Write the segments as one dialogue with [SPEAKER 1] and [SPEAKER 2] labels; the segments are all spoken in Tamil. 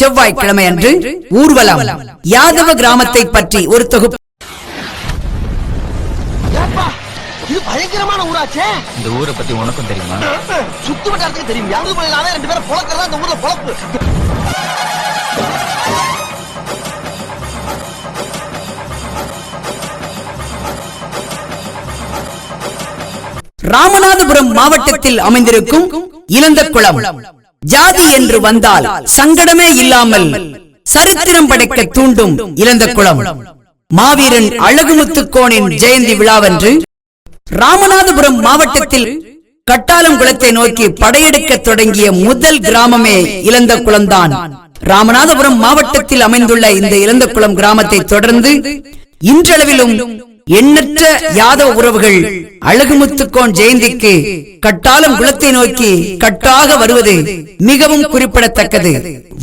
[SPEAKER 1] செவ்வாய்க்கிழமை அன்று ஊர்வலம் யாதவ கிராமத்தை பற்றி ஒரு தொகுப்பு.
[SPEAKER 2] ஏப்பா, இது பயங்கரமான ஊராச்சே.
[SPEAKER 3] இந்த ஊரை பத்தி உனக்கும் தெரியுமா?
[SPEAKER 2] சுத்து வட்டாரத்துக்கு தெரியும். யாரு மலையிலாவே ரெண்டு பேரும் பொழக்கிறதா இந்த ஊர்ல பொழப்பு.
[SPEAKER 1] ராமநாதபுரம் மாவட்டத்தில் அமைந்திருக்கும் இளந்தக்குளம் ஜாதி என்று வந்தால் சங்கடமே இல்லாமல் சரித்திரம் படைக்க தூண்டும் இளந்தக்குளம் மாவீரன் அழகுமுத்துக்கோனின் ஜெயந்தி விழாவன்று ராமநாதபுரம் மாவட்டத்தில் கட்டாலம் குளத்தை நோக்கி படையெடுக்க தொடங்கிய முதல் கிராமமே இளந்த குளம்தான். ராமநாதபுரம் மாவட்டத்தில் அமைந்துள்ள இந்த இளந்த குளம் கிராமத்தை தொடர்ந்து இன்றளவிலும் எண்ணற்ற யாதவ உறவுகள் அழகுமுத்துக்கோன் ஜெயந்திக்கு கட்டாலம் குளத்தை நோக்கி கட்டாக வருவது மிகவும் குறிப்பிடத்தக்கது.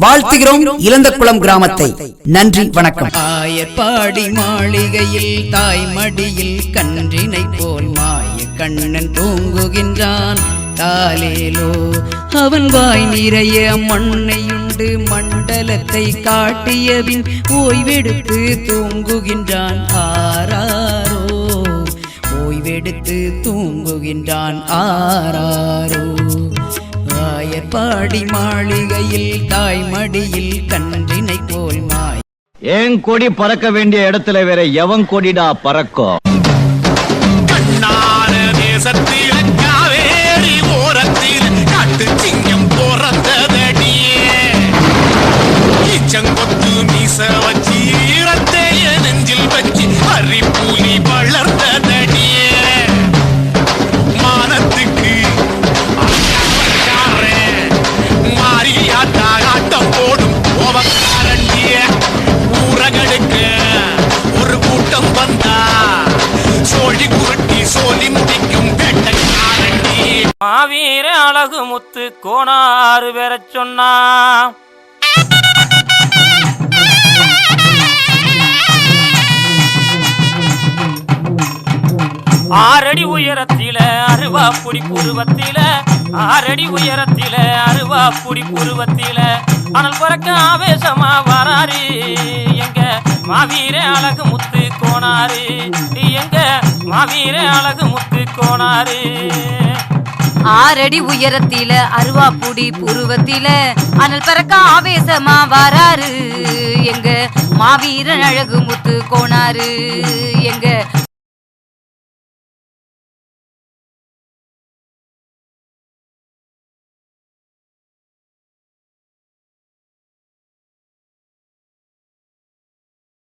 [SPEAKER 1] வாழ்த்துகிறோம் இளந்த குளம் கிராமத்தை. நன்றி வணக்கம்.
[SPEAKER 4] ஆயப்பாடி மாளிகையில் தாய் மடியில் கன்றினை போல் மாய கண்ணன் தூங்குகின்றான். தாலேலோ அவன் வாய் நிறைய மண்ணையுண்டு மண்டலத்தை காட்டியபின் ஓய்வெடுத்து தூங்குகின்றான். ஆரா ஓய்வெடுத்து தூங்குகின்றான் ஆராரோ ஆயப்பாடி மாளிகையில் தாய் மடியில் கன்றினை போல் மாய்.
[SPEAKER 3] ஏன் கொடி பறக்க வேண்டிய இடத்துல வேற எவன் கொடிடா பறக்கும்?
[SPEAKER 5] மாவீர அழகு முத்து கோணாறு பெறச் சொன்னா. ஆறடி உயரத்தில அருவா புடி புருவத்தில ஆறடி உயரத்தில அருவா புடி புருவத்தில. அனல் பறக்க ஆவேசமா வராரு எங்க மாவீர அழகு முத்து கோணாரு எங்க மாவீர அழகு முத்து கோணாரு
[SPEAKER 6] ஆறடி உயரத்தில அருவாப்புடி புருவத்தில அனல் பறக்க ஆவேசமா வராரு. எங்க மாவீரன் அழகு முத்து கோனாரு எங்க